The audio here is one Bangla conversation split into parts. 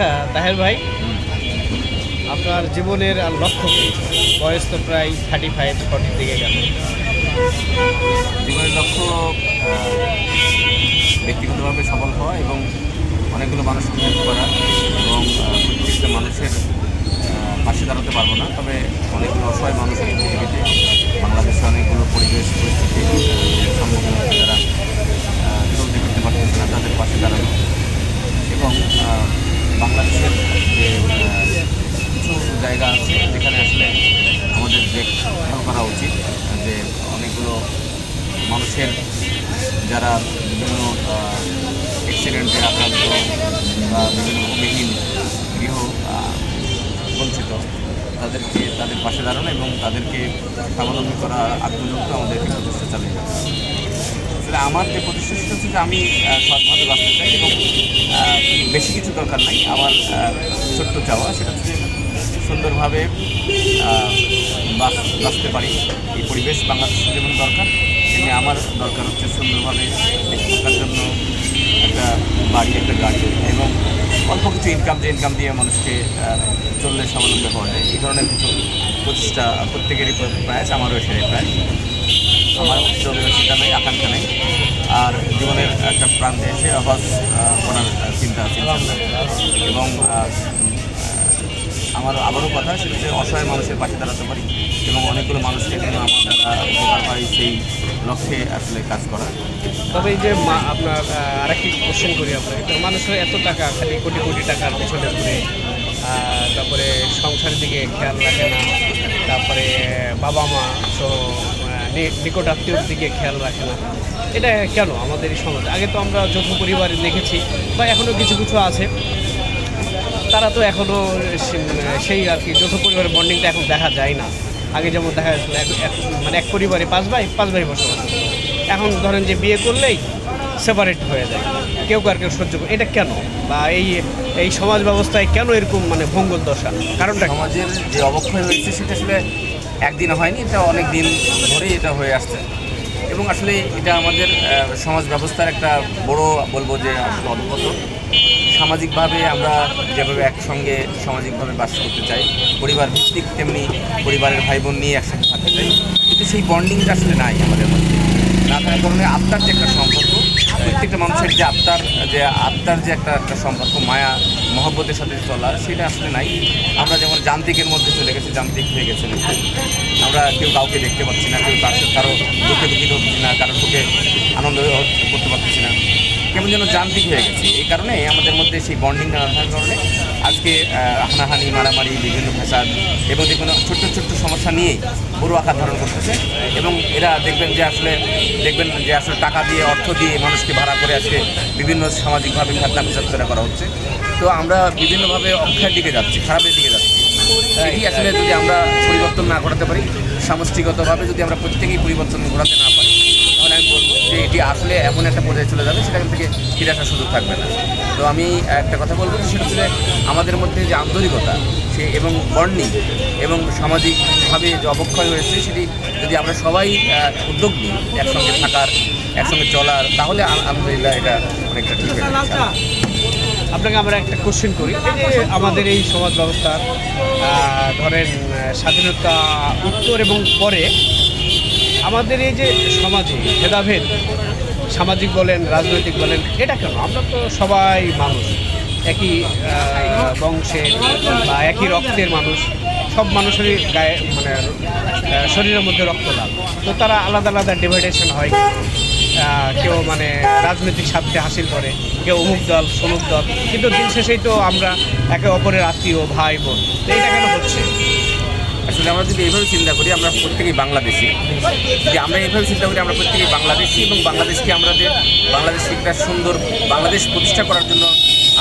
আচ্ছা তাহের ভাই, আপনার জীবনের লক্ষ্য কি? বয়স তো প্রায় থার্টি ফাইভ ফর্টির দিকে গেল। জীবনের লক্ষ্য ব্যক্তিগতভাবে সফল হওয়া এবং অনেকগুলো মানুষকে হেল্প করা এবং প্রত্যেকটা মানুষের পাশে দাঁড়াতে পারব না। তবে অনেকগুলো অসহায় মানুষ এই পৃথিবীতে বাংলাদেশে অনেকগুলো পরিবেশ পরিস্থিতি আহ, সম্মুখীন হচ্ছে যারা আহ, চলতে ফিরতে পারতেছে না তাদের পাশে দাঁড়ানো এবং আহ, বাংলাদেশের যে আহ, কিছু জায়গা আছে যেখানে আসলে আমাদের দেখভাল করা উচিত যে অনেকগুলো মানুষের যারা বিভিন্ন অ্যাক্সিডেন্টে আক্রান্ত বা বিভিন্ন ভূমিহীন গৃহ বঞ্চিত, তাদেরকে, তাদের পাশে দাঁড়ানো এবং তাদেরকে স্বাবলম্বী করা পর্যন্ত আমাদেরকে প্রচেষ্টা চালিয়ে যাবে। আসলে আমার যে প্রচেষ্টা সেটা হচ্ছে যে আমি সৎভাবে বাঁচতে চাই এবং বেশি কিছু দরকার নাই। আমার ছোট্ট চাওয়া সেটা হচ্ছে সুন্দরভাবে বাঁচতে পারি। এই পরিবেশ বাংলাদেশের যেমন দরকার তেমনি আমার দরকার হচ্ছে সুন্দরভাবে বেঁচে জন্য একটা বাড়ি একটা গাড়ি এবং অল্প কিছু ইনকাম যে ইনকাম দিয়ে মানুষকে চললে স্বাবলম্বী হওয়া যায়। এই ধরনের কিছু প্রচেষ্টা প্রত্যেকেরই প্রয়াস আমারও সেটাই প্রায়। আমার চিন্তা নেই, আকাঙ্ক্ষা নেই। আর জীবনের একটা প্রান্তে এসে হজ করার চিন্তা আছে এবং আমার আবারও কথা, সেটা অসহায় মানুষের পাশে দাঁড়াতে পারি এবং অনেকগুলো মানুষকে যেন আমার দ্বারা পাই সেই লক্ষ্যে আসলে কাজ করা। তবে এই যে আপনার আরেকটি কোশ্চেন করি আপনাকে মানুষের এত টাকা, খালি কোটি কোটি টাকার পেছনে ঘুরে তারপরে সংসারের দিকে খেয়াল রাখে না, তারপরে বাবা মা সহ নিকট আত্মীয়র দিকে খেয়াল রাখে না। এটা কেন আমাদের সমাজ? আগে তো আমরা যৌথ পরিবারে দেখেছি বা এখনও কিছু কিছু আছে। তারা তো এখনও সেই আর কি, যৌথ পরিবারের বন্ডিংটা এখন দেখা যায় না। আগে যেমন দেখা যাচ্ছিল মানে এক পরিবারে পাঁচ ভাই পাঁচ ভাই বসবাস এখন ধরেন যে বিয়ে করলেই সেপারেট হয়ে যায়। কেউ কার কেউ সহ্য করে এটা কেন? বা এই এই সমাজ ব্যবস্থায় কেন এরকম মানে ভঙ্গল দশা? কারণটা? সমাজের যে অবক্ষয় হয়েছে সেটা আসলে একদিন হয়নি, এটা অনেক দিন ধরেই এটা হয়ে আসছে। এবং আসলে এটা আমাদের সমাজ ব্যবস্থার একটা বড়, বলব যে আসলে অবগত সামাজিকভাবে আমরা যেভাবে একসঙ্গে সামাজিকভাবে বাস করতে চাই পরিবার ভিত্তিক তেমনি পরিবারের ভাই বোন নিয়ে একসাথে থাকতে চাই, কিন্তু সেই বন্ডিংটা আসলে নাই আমাদের মধ্যে। না থাকার কারণে আত্মার যে একটা সম্পর্ক, প্রত্যেকটা মানুষের যে আত্মার যে আত্মার যে একটা একটা সম্পর্ক, মায়া, মহব্বতের সাথে চলা, সেটা আসলে নাই। আমরা যেমন যান্ত্রিকের মধ্যে চলে গেছি, যান্ত্রিক হয়ে গেছে আমরা কেউ কাউকে দেখতে পাচ্ছি না, কেউ কারও দুঃখে দুঃখিত হচ্ছি না, কারও সুখে আনন্দ করতে পারতেছি না। কেমন যেন যান্ত্রিক হয়ে গেছে। এই কারণে আমাদের মধ্যে সেই বন্ডিংটা না থাকার কারণে আজকে হানাহানি, মারামারি, বিভিন্ন ফ্যাসাদ এবং যে কোনো ছোট্ট ছোট্ট সমস্যা নিয়ে বড় আকার ধারণ করতেছে এবং এরা দেখবেন যে আসলে, দেখবেন যে আসলে টাকা দিয়ে, অর্থ দিয়ে মানুষকে ভাড়া করে আজকে বিভিন্ন সামাজিকভাবে খাতনা প্রচার করা হচ্ছে। তো আমরা বিভিন্নভাবে অক্ষয়ের দিকে যাচ্ছি, খারাপের দিকে যাচ্ছি। এটি আসলে যদি আমরা পরিবর্তন না ঘটাতে পারি, সামষ্টিগতভাবে যদি আমরা প্রত্যেকেই পরিবর্তন ঘটাতে না পারি যে এটি আসলে এমন একটা পর্যায়ে চলে যাবে, সেখান থেকে ফিরে আসার সুযোগ থাকবে না। তো আমি একটা কথা বলব যে সেটা হচ্ছে আমাদের মধ্যে যে আন্তরিকতা, সে এবং বর্ণিং এবং সামাজিকভাবে যে অবক্ষয় হয়েছে, সেটি যদি আমরা সবাই উদ্যোগ নিই একসঙ্গে থাকার, একসঙ্গে চলার, তাহলে আল- আলহামদুলিল্লাহ এটা অনেকটা ঠিক আপনাকে আমরা একটা কোশ্চেন করি। আমাদের এই সমাজ ব্যবস্থার ধরেন স্বাধীনতা উত্তর এবং পরে আমাদের এই যে সমাজে ভেদাভেদ, সামাজিক বলেন, রাজনৈতিক বলেন, এটা কেন? আমরা তো সবাই মানুষ, একই বংশের বা একই রক্তের মানুষ, সব মানুষেরই গায়ে মানে শরীরের মধ্যে রক্ত লাল তো তারা আলাদা আলাদা ডিভাইডেশন হয়। কেউ মানে রাজনৈতিক স্বার্থে হাসিল করে, কেউ অমুক দল সমুক দল। কিন্তু দিন শেষেই তো আমরা একে অপরের আত্মীয়, ভাই, বোন। এটা কেন হচ্ছে? আসলে আমরা যদি এইভাবে চিন্তা করি, আমরা প্রত্যেকেই বাংলাদেশি। যদি আমরা এইভাবে চিন্তা করি, আমরা প্রত্যেকেই বাংলাদেশি এবং বাংলাদেশকে আমরা আমাদের, বাংলাদেশকে একটা সুন্দর বাংলাদেশ প্রতিষ্ঠা করার জন্য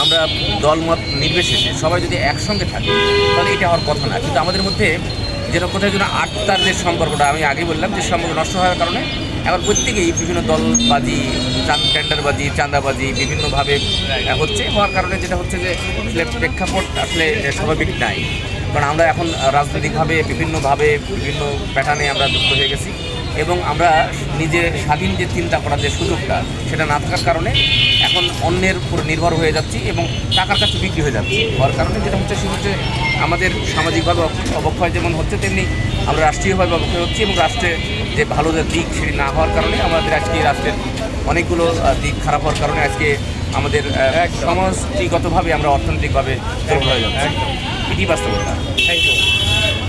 আমরা দলমত নির্বিশেষে সবাই যদি একসঙ্গে থাকি, তাহলে এটা হওয়ার কথা না। কিন্তু আমাদের মধ্যে যেন কোথায় যেন আত্মার যে সম্পর্কটা, আমি আগে বললাম যে সম্পর্ক নষ্ট হওয়ার কারণে এখন প্রত্যেকেই বিভিন্ন দলবাজি টেন্ডারবাজি, চাঁদাবাজি বিভিন্নভাবে হচ্ছে। হওয়ার কারণে যেটা হচ্ছে যে প্রেক্ষাপট আসলে স্বাভাবিক নাই। কারণ আমরা এখন রাজনৈতিকভাবে বিভিন্নভাবে বিভিন্ন প্যাটার্নে আমরা যুক্ত হয়ে গেছি এবং আমরা নিজে স্বাধীন যে চিন্তা করার যে সুযোগটা সেটা না থাকার কারণে এখন অন্যের উপর নির্ভর হয়ে যাচ্ছি এবং টাকার কাছে বিক্রি হয়ে যাচ্ছি। হওয়ার কারণে যেটা হচ্ছে সেটা হচ্ছে আমাদের সামাজিকভাবে অবক্ষয় যেমন হচ্ছে তেমনি আমরা রাষ্ট্রীয়ভাবে অবক্ষয় হচ্ছি এবং রাষ্ট্রে যে ভালো যে দিক সেটি না হওয়ার কারণে আমাদের আজকে রাষ্ট্রের অনেকগুলো দিক খারাপ হওয়ার কারণে আজকে আমাদের সমষ্টিগতভাবে আমরা অর্থনৈতিকভাবে দুর্বল হয়ে যাচ্ছি। リバースでごい。